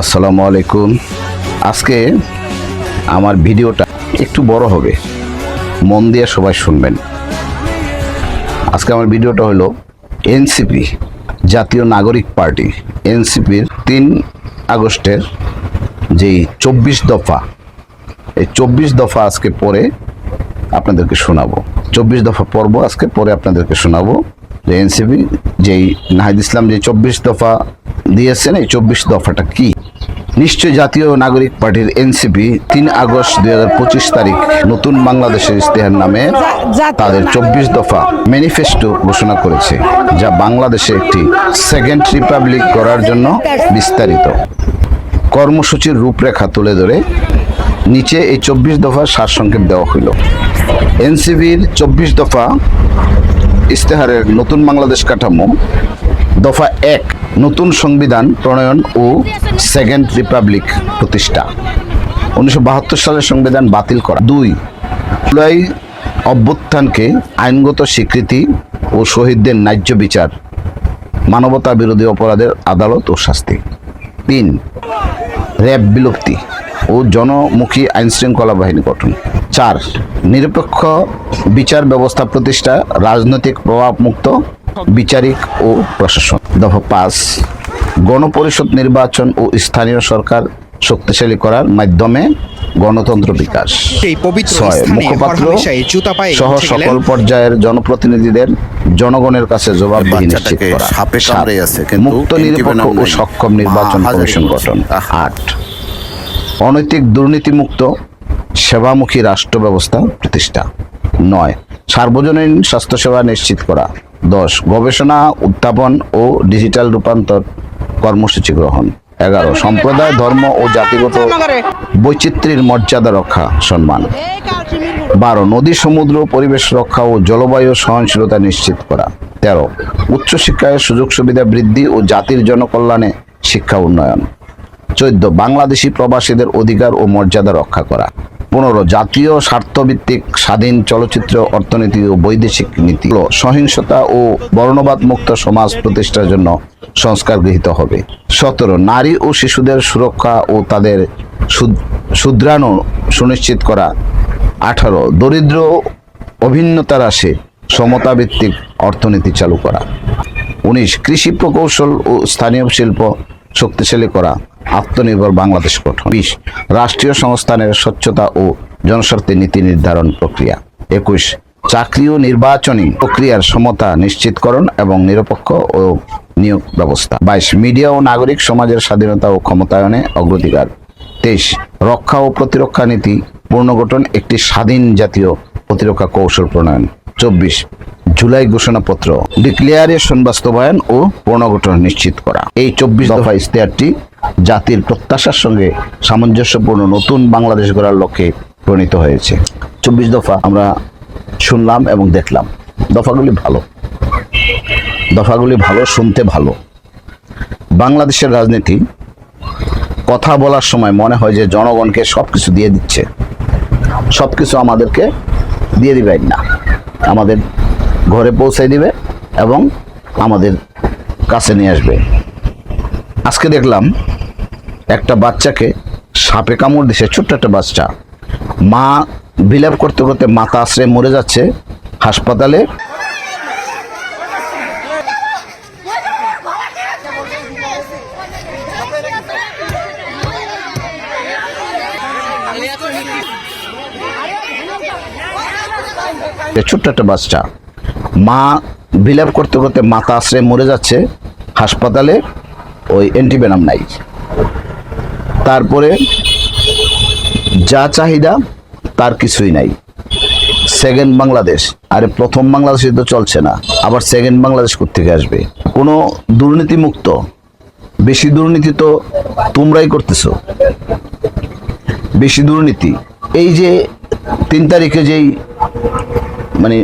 আসসালামু আলাইকুম। আজকে আমার ভিডিওটা একটু বড় হবে। মন দিয়ে সবাই শুনবেন। আজকে আমার ভিডিওটা হলো এনসিপি, জাতীয় নাগরিক পার্টি, এনসিপির তিন আগস্টের যেই চব্বিশ দফা, এই চব্বিশ দফা আজকে পরে আপনাদেরকে শোনাবো। চব্বিশ দফা পর্ব আজকে পরে আপনাদেরকে শোনাবো যে এনসিপি, যেই নাহিদ ইসলাম যে চব্বিশ দফা দিয়েছেন এই চব্বিশ দফাটা কি? নিশ্চয় জাতীয় নাগরিক পার্টির এনসিপি তিন আগস্ট দুই হাজার পঁচিশ তারিখ নতুন বাংলাদেশের ইস্তেহার নামে তাদের চব্বিশ দফা ম্যানিফেস্টো ঘোষণা করেছে যা বাংলাদেশে একটি সেকেন্ড রিপাবলিক করার জন্য বিস্তারিত। কর্মসূচির রূপরেখা তুলে ধরে নিচে এই চব্বিশ দফার সারসংক্ষেপ দেওয়া হইল। এনসিবির চব্বিশ দফা ইস্তেহারের নতুন বাংলাদেশ কাঠামো দফা এক নতুন সংবিধান, প্রণয়ন ও সেকেন্ড রিপাবলিক প্রতিষ্ঠা। উনিশশো বাহাত্তর সালের সংবিধান বাতিল করা। দুই জুলাই অভ্যুত্থানকে আইনগত স্বীকৃতি ও শহীদদের ন্যায্য বিচার, মানবতা বিরোধী অপরাধের আদালত ও শাস্তি। তিন, র্যাব বিলুপ্তি ও জনমুখী আইনশৃঙ্খলা বাহিনী গঠন। চার, নিরপেক্ষ বিচার ব্যবস্থা প্রতিষ্ঠা, রাজনৈতিক প্রভাবমুক্ত বিচারিক ও প্রশাসন। দফা পাঁচ গণপরিষদ নির্বাচন ও স্থানীয় সরকার শক্তিশালী করার মাধ্যমে গণতন্ত্র বিকাশ। সেই পবিত্র ছয় মুখপাত্র সহ সকল পর্যায়ের জনপ্রতিনিধিদের জনগণের কাছে জবাবদিহি নিশ্চিত করা। মুক্ত নিরপেক্ষ ও সক্ষম নির্বাচন কমিশন গঠন। আট অনৈতিক দুর্নীতিমুক্ত সেবামুখী রাষ্ট্র ব্যবস্থা প্রতিষ্ঠা। নয় সার্বজনীন স্বাস্থ্যসেবা নিশ্চিত করা। দশ গবেষণা উত্থাপন ও ডিজিটাল রূপান্তর কর্মসূচি গ্রহণ। এগারো সম্প্রদায় ধর্ম ও জাতিগত বৈচিত্র্যের মর্যাদা রক্ষা সম্মান। বারো নদী সমুদ্র পরিবেশ রক্ষা ও জলবায়ু সহনশীলতা নিশ্চিত করা। তেরো উচ্চশিক্ষায় সুযোগ সুবিধা বৃদ্ধি ও জাতির জনকল্যাণে শিক্ষা উন্নয়ন। চোদ্দ বাংলাদেশি প্রবাসীদের অধিকার ও মর্যাদা রক্ষা করা। পনেরো, জাতীয় স্বার্থভিত্তিক স্বাধীন চলচ্চিত্র, অর্থনীতি ও বৈদেশিক নীতি। সহিংসতা ও বর্ণবাদ মুক্ত সমাজ প্রতিষ্ঠার জন্য সংস্কার গৃহীত হবে। সতেরো, নারী ও শিশুদের সুরক্ষা ও তাদের শুদ- সুনিশ্চিত করা। আঠারো, দরিদ্র অভিন্নতা হ্রাসে সমতাভিত্তিক অর্থনীতি চালু করা। উনিশ, কৃষি প্রকৌশল ও স্থানীয় শিল্প শক্তিশালী করা আত্মনির্ভর বাংলাদেশ গঠন। বিশ, রাষ্ট্রীয় সংস্থানের স্বচ্ছতা ও জনস্বার্থে নীতি নির্ধারণ প্রক্রিয়া। একুশ, চাকরি ও নির্বাচনী প্রক্রিয়ার সমতা নিশ্চিতকরণ এবং নিরপেক্ষ ও নিয়োগ ব্যবস্থা। বাইশ, মিডিয়া ও নাগরিক সমাজের স্বাধীনতা ও ক্ষমতায়নে অগ্রাধিকার। তেইশ, রক্ষা ও প্রতিরক্ষা নীতি পুনর্গঠন একটি স্বাধীন জাতীয় প্রতিরক্ষা কৌশল প্রণয়ন। চব্বিশ জুলাই ঘোষণাপত্র ডিক্লিয়ারেশন বাস্তবায়ন ও পুনর্গঠন নিশ্চিত করা। এই চব্বিশ দফা ইশতেহারটি জাতির প্রত্যাশার সঙ্গে সামঞ্জস্যপূর্ণ নতুন বাংলাদেশ গড়ার লক্ষ্যে প্রণীত হয়েছে। চব্বিশ দফা আমরা শুনলাম এবং দেখলাম। দফাগুলি ভালো। দফাগুলি ভালো, শুনতে ভালো। বাংলাদেশের রাজনীতি কথা বলার সময় মনে হয় যে জনগণকে সব কিছু দিয়ে দিচ্ছে। সব কিছু আমাদেরকে দিয়ে দিবেন না। আমাদের ঘরে পৌঁছে দিবে এবং আমাদের কাছে নিয়ে আসবে। আজকে দেখলাম একটা বাচ্চাকে সাপে কামড় দিছে, ছোট্ট একটা বাচ্চা। মা বিলাপ করতে করতে মাথা আশ্রয় মরে যাচ্ছে হাসপাতালে। ছোট্ট একটা বাচ্চা। মা বিলাপ করতে করতে মাথা আশ্রয়ে মরে যাচ্ছে, হাসপাতালে ওই অ্যান্টিভেনাম নাই। তারপরে যা চাহিদা, তার কিছুই নাই। সেকেন্ড বাংলাদেশ, আরে প্রথম বাংলাদেশে তো চলছে না, আবার সেকেন্ড বাংলাদেশ থেকে আসবে? কোনো দুর্নীতিমুক্ত, বেশি দুর্নীতি তো তোমরাই করতেছো। বেশি দুর্নীতি, এই যে তিন তারিখে যেই মানে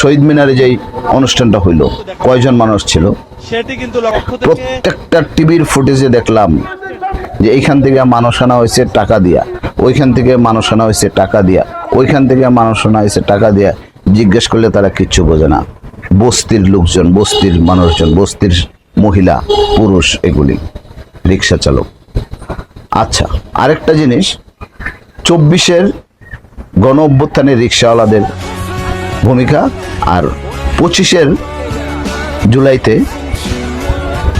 শহীদ মিনারে যেই অনুষ্ঠানটা হইল কয়জন মানুষ ছিল? সেটি কিন্তু প্রত্যেকটা টিভির ফুটেজে দেখলাম যে এইখান থেকে মানুষ আনা হয়েছে টাকা দিয়া ওইখান থেকে মানুষ আনা হয়েছে টাকা দিয়া ওইখান থেকে মানুষ আনা হয়েছে টাকা দিয়া। জিজ্ঞেস করলে তারা কিচ্ছু বোঝে না। বস্তির লোকজন বস্তির মানুষজন বস্তির মহিলা পুরুষ এগুলি রিক্সা চালক। আচ্ছা আরেকটা জিনিস চব্বিশের গণ অভ্যুত্থানের রিক্সাওয়ালাদের ভূমিকা আর পঁচিশের জুলাইতে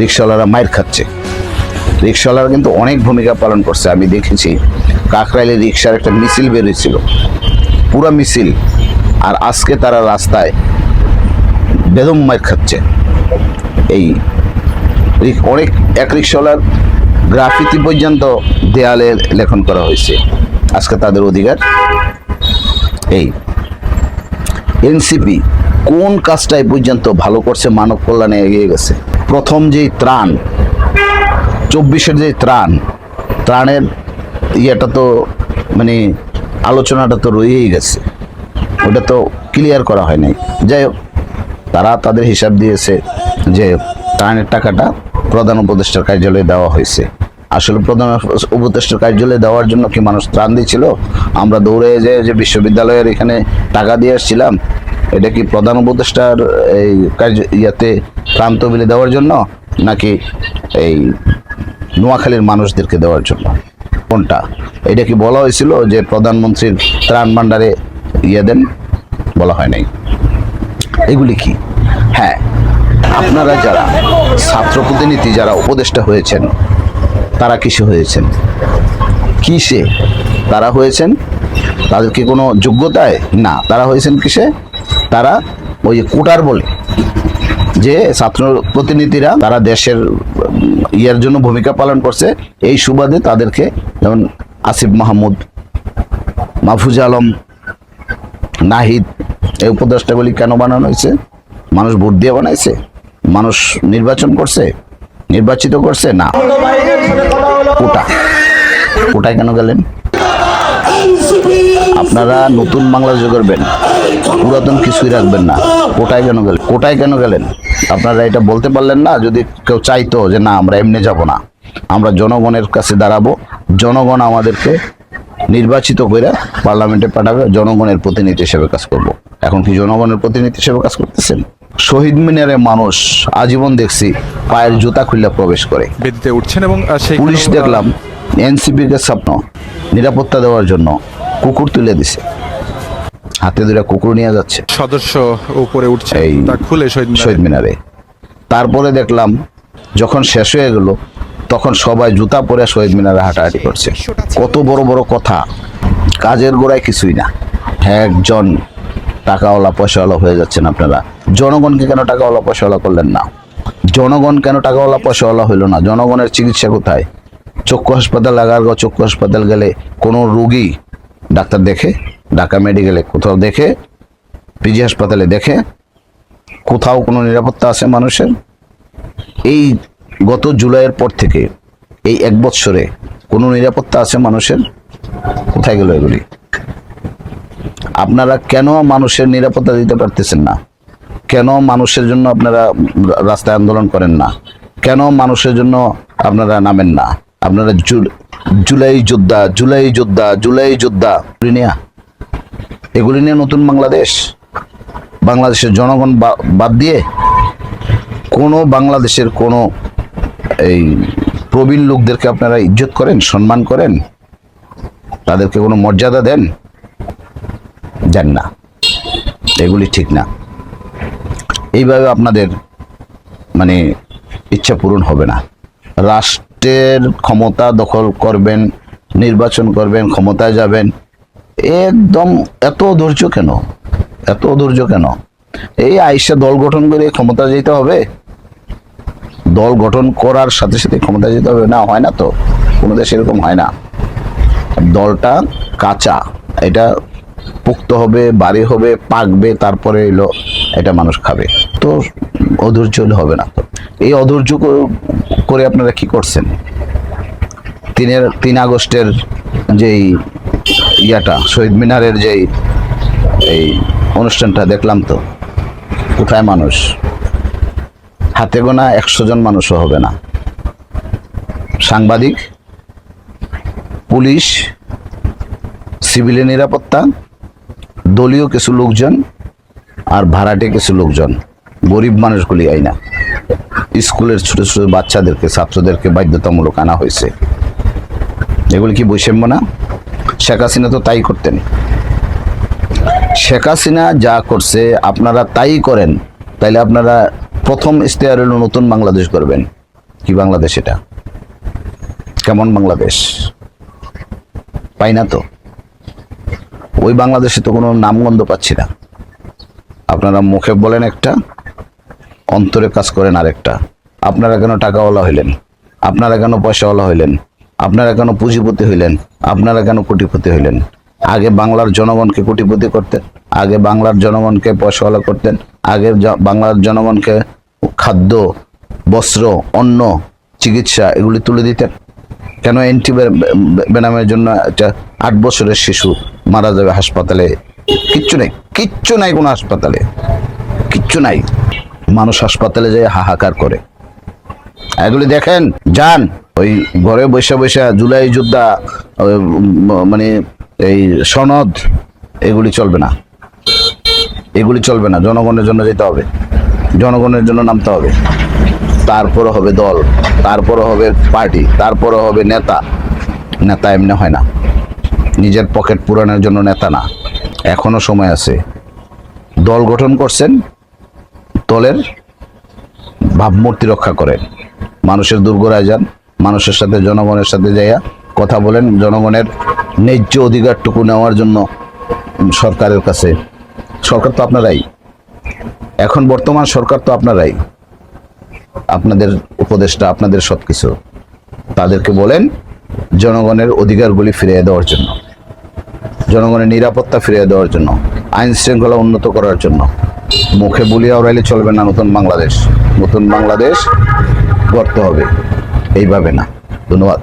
রিক্সাওয়ালারা মায়ের খাচ্ছে। রিক্সাওয়ালারা কিন্তু অনেক ভূমিকা পালন করছে। আমি দেখেছি কাকরাইলে রিক্সার একটা মিছিল বেরিয়েছিল। পুরো মিছিল। আর আজকে তারা রাস্তায় বেদম মায়ের খাচ্ছে। এই অনেক এক রিক্সাওয়ালার গ্রাফিতি পর্যন্ত দেয়ালে লেখন করা হয়েছে। আজকে তাদের অধিকার এই। এনসিপি কোন কাজটাই পর্যন্ত ভালো করছে মানব কল্যাণে এগিয়ে গেছে? প্রথম যেই ত্রাণ, চব্বিশের যে ত্রাণ, ত্রাণের ইয়েটা তো মানে আলোচনাটা তো রয়েই গেছে। ওটা তো ক্লিয়ার করা হয় নাই যাই হোক, তারা তাদের হিসাব দিয়েছে যে ত্রাণের টাকাটা প্রধান উপদেষ্টার কার্যালয়ে দেওয়া হয়েছে। আসলে প্রধান উপদেষ্টার কার্যালয়ে দেওয়ার জন্য কি মানুষ ত্রাণ দিয়েছিল? আমরা দৌড়ে যে যে বিশ্ববিদ্যালয়ের এখানে টাকা দিয়ে আসছিলাম এটা কি প্রধান উপদেষ্টার এই কার্য, ইয়াতে ত্রাণ তহবিলে দেওয়ার জন্য, নাকি এই নোয়াখালীর মানুষদেরকে দেওয়ার জন্য? কোনটা? এটা কি বলা হয়েছিল যে প্রধানমন্ত্রীর ত্রাণ ভাণ্ডারে ইয়ে দেন? বলা হয় নাই। এগুলি কি? হ্যাঁ আপনারা যারা ছাত্র প্রতিনিধি, যারা উপদেষ্টা হয়েছেন তারা কিসে হয়েছেন? কিসে তারা হয়েছেন? তাদের কি কোনো যোগ্যতায়? না, তারা হয়েছেন কিসে? তারা ওই যে কোটার বলে, যে ছাত্র প্রতিনিধিরা তারা দেশের ইয়ের জন্য ভূমিকা পালন করছে, এই সুবাদে তাদেরকে যেমন আসিফ মাহমুদ, মাহফুজ আলম, নাহিদ, এই উপদেষ্টাগুলি কেন বানানো হয়েছে? মানুষ ভোট দিয়ে বানাইছে? মানুষ নির্বাচন করছে? নির্বাচিত করছে? না। কোটা। কোটায় কেন গেলেন? আপনারা নতুন বাংলা করবেন। পুরাতন কিছুই রাখবেন না। কোটায় কেন গেলেন? কোটায় কেন গেলেন? আপনারা এটা বলতে পারলেন না, যদি কেউ চাইতো যে না, আমরা এমনি যাব না। আমরা জনগণের কাছে দাঁড়াবো। জনগণ আমাদেরকে নির্বাচিত করে পার্লামেন্টে পাঠাবে। জনগণের প্রতিনিধি হিসেবে কাজ করব। এখন কি জনগণের প্রতিনিধি হিসেবে কাজ করতেছেন? শহীদ মিনারে মানুষ আজীবন দেখছি পায়ের জুতা খুললে প্রবেশ করে। বেদিতে উঠছেন এবং সেই পুলিশ দেখলাম এনসিপির স্বপ্ন নিরাপত্তা দেওয়ার জন্য কুকুর তুলে দিছে। হাতে দুটা কুকুর নিয়ে যাচ্ছে। সদস্য উপরে উঠছে এই খুলে শহীদ শহীদ মিনারে। তারপরে দেখলাম যখন শেষ হয়ে গেল তখন সবাই জুতা পরে শহীদ মিনারে হাঁটাহাঁটি করছে। কত বড় বড় কথা কাজের গোড়ায় কিছুই না। একজন টাকাওয়ালা পয়সাওয়ালা হয়ে যাচ্ছেন আপনারা। জনগণকে কেন টাকাওয়ালা পয়সাওয়ালা করলেন না? জনগণ কেন টাকাওয়ালা পয়সাওয়ালা হইল না? জনগণের চিকিৎসা কোথায়? চক্ষু হাসপাতাল, আগারগাঁও চক্ষু হাসপাতাল গেলে কোনো রুগী ডাক্তার দেখে? ঢাকা মেডিকেলে কোথাও দেখে? পিজি হাসপাতালে দেখে? কোথাও কোনো নিরাপত্তা আছে মানুষের? এই গত জুলাইয়ের পর থেকে, এই এক বৎসরে কোনো নিরাপত্তা আছে মানুষের? কোথায় গেল এগুলি? আপনারা কেন মানুষের নিরাপত্তা দিতে পারতেছেন না? কেন মানুষের জন্য আপনারা রাস্তায় আন্দোলন করেন না? কেন মানুষের জন্য আপনারা নামেন না? আপনারা জুলাই যোদ্ধা জুলাই যোদ্ধা জুলাই যোদ্ধা নিয়ে, এগুলি নিয়ে নতুন বাংলাদেশ। বাংলাদেশের জনগণ বাদ দিয়ে কোনো বাংলাদেশের কোনো এই প্রবীণ লোকদেরকে আপনারা ইজ্জত করেন, সম্মান করেন? তাদেরকে কোনো মর্যাদা দেন না এগুলি ঠিক না। এইভাবে আপনাদের মানে ইচ্ছা পূরণ হবে না। রাষ্ট্রের ক্ষমতা দখল করবেন, নির্বাচন করবেন, ক্ষমতায় যাবেন, একদম এত ধৈর্য কেন? এত ধৈর্য কেন? এই আইসা দল গঠন করে ক্ষমতা যেতে হবে? দল গঠন করার সাথে সাথে ক্ষমতা যেতে হবে? না, হয় না তো? কোনো দেশে এরকম হয় না। দলটা কাঁচা। এটা পুক্ত হবে, বাড়ি হবে, পাকবে, তারপরে এলো, এটা মানুষ খাবে। তো অধৈর্য হবে না। এই অধৈর্য করে আপনারা কি করছেন? তিনের, তিন আগস্টের যেই ইয়াটা, শহীদ মিনারের যেই, এই অনুষ্ঠানটা দেখলাম তো, কোথায় মানুষ? হাতে গোনা একশো জন মানুষও হবে না। সাংবাদিক, পুলিশ, সিভিলের নিরাপত্তা দলীয় কিছু লোকজন আর ভাড়াটে কিছু লোকজন। গরিব মানুষগুলি আই না স্কুলের ছোট ছোট বাচ্চাদেরকে, ছাত্রদেরকে বাধ্যতামূলক আনা হয়েছে। এগুলি কি বৈষম্য না? শেখ হাসিনা তো তাই করতেন। শেখ হাসিনা যা করছে, আপনারা তাই করেন, তাইলে আপনারা প্রথম ইশতেহার হলো নতুন বাংলাদেশ করবেন। কি বাংলাদেশ এটা? কেমন বাংলাদেশ? পাই না তো। ওই বাংলাদেশে তো কোনো নামগন্ধ পাচ্ছি না। আপনারা মুখে বলেন একটা, অন্তরে কাজ করেন আরেকটা। আপনারা কেন টাকাওয়ালা হইলেন? আপনারা কেন পয়সাওয়ালা হইলেন? আপনারা কেন পুঁজিপতি হইলেন? আপনারা কেন কোটিপতি হইলেন? আগে বাংলার জনগণকে কোটিপতি করতেন, আগে বাংলার জনগণকে পয়সাওয়ালা করতেন, আগে বাংলার জনগণকে খাদ্য, বস্ত্র, অন্ন, চিকিৎসা এগুলি তুলে দিতেন। কেন এন্টি বেনামের জন্য একটা আট বছরের শিশু মারা যাবে হাসপাতালে? কিচ্ছু নেই, কিচ্ছু নাই কোনো হাসপাতালে। কিচ্ছু নাই। মানুষ হাসপাতালে যায় হাহাকার করে। এগুলি দেখেন, যান, ওই ঘরে বৈশা বসে জুলাই যোদ্ধা মানে এই সনদ, এগুলি চলবে না। এগুলি চলবে না, জনগণের জন্য যেতে হবে। জনগণের জন্য নামতে হবে। তারপরে হবে দল তারপরে হবে পার্টি তারপরে হবে নেতা। নেতা এমনি হয় না। নিজের পকেট পূরণের জন্য নেতা না। এখনও সময় আছে। দল গঠন করছেন, দলের ভাবমূর্তি রক্ষা করেন। মানুষের দুর্গরায় যান, মানুষের সাথে জনগণের সাথে যাইয়া কথা বলেন, জনগণের ন্যায্য অধিকারটুকু নেওয়ার জন্য সরকারের কাছে। সরকার তো আপনারাই। এখন বর্তমান সরকার তো আপনারাই। আপনাদের উপদেষ্টা, আপনাদের সব কিছু তাদেরকে বলেন জনগণের অধিকারগুলি ফিরিয়ে দেওয়ার জন্য। জনগণের নিরাপত্তা ফিরিয়ে দেওয়ার জন্য। আইন শৃঙ্খলা উন্নত করার জন্য। মুখে বলিয়া ওরাইলে চলবে না নতুন বাংলাদেশ। নতুন বাংলাদেশ গড়তে হবে। এইভাবে না। ধন্যবাদ।